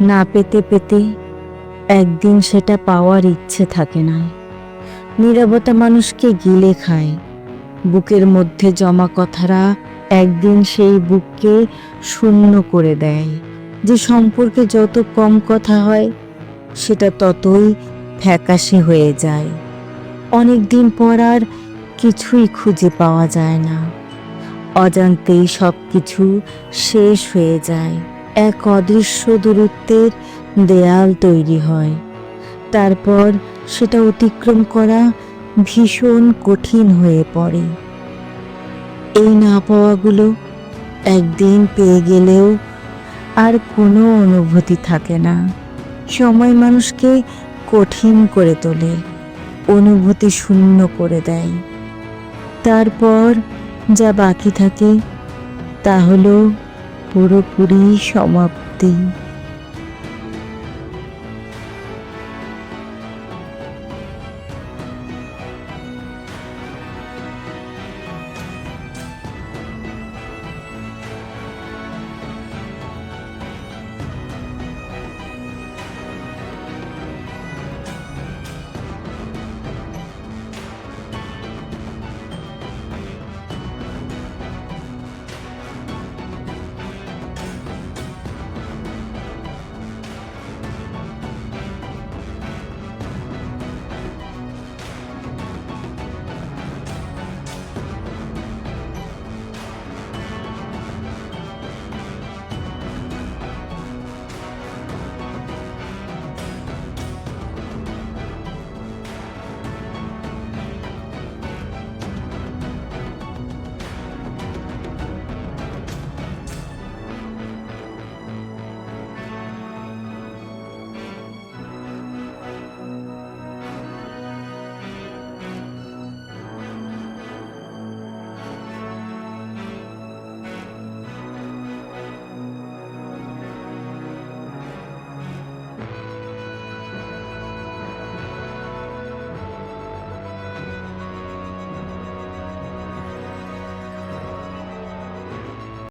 না পেতে পেতে একদিন সেটা পাওয়ার ইচ্ছে থাকে না। নীরবতা মানুষকে গিলে খায়। বুকের মধ্যে জমা কথারা একদিন সেই বুককে শূন্য করে দেয়। যে সম্পর্কে যত কম কথা হয়, সেটা ততই ফ্যাকাশে হয়ে যায়। অনেক দিন পর আর কিছুই খুঁজে পাওয়া যায় না। অজান্তেই সব কিছু শেষ হয়ে যায়। এক অদৃশ্য দূরত্বের দেয়াল তৈরি হয়। তারপর সেটা অতিক্রম করা ভীষণ কঠিন হয়ে পড়ে। এই না পাওয়াগুলো একদিন পেয়ে গেলেও আর কোনো অনুভূতি থাকে না। সময় মানুষকে কঠিন করে তোলে, অনুভূতি শূন্য করে দেয়। তারপর যা বাকি থাকে তা হলো পুরোপুরি সমাপ্তি।